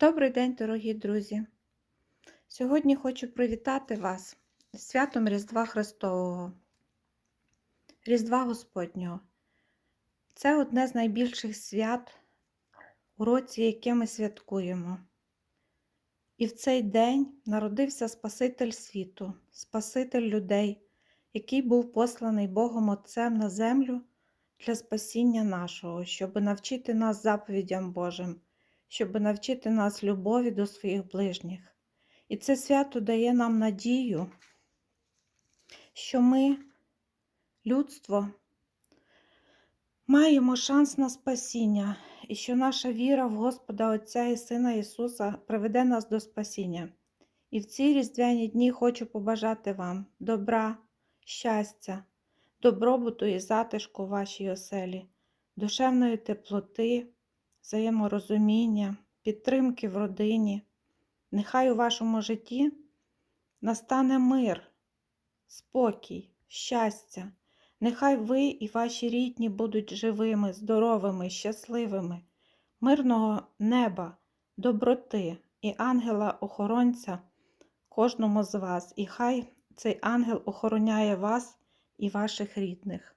Добрий день, дорогі друзі! Сьогодні хочу привітати вас з святом Різдва Христового, Різдва Господнього. Це одне з найбільших свят у році, яке ми святкуємо. І в цей день народився Спаситель світу, Спаситель людей, який був посланий Богом Отцем на землю для спасіння нашого, щоб навчити нас заповідям Божим щоб навчити нас любові до своїх ближніх. І це свято дає нам надію, що ми, людство, маємо шанс на спасіння, і що наша віра в Господа Отця і Сина Ісуса приведе нас до спасіння. І в ці різдвяні дні хочу побажати вам добра, щастя, добробуту і затишку в вашій оселі, душевної теплоти взаєморозуміння, підтримки в родині. Нехай у вашому житті настане мир, спокій, щастя. Нехай ви і ваші рідні будуть живими, здоровими, щасливими, мирного неба, доброти і ангела-охоронця кожному з вас. І хай цей ангел охороняє вас і ваших рідних.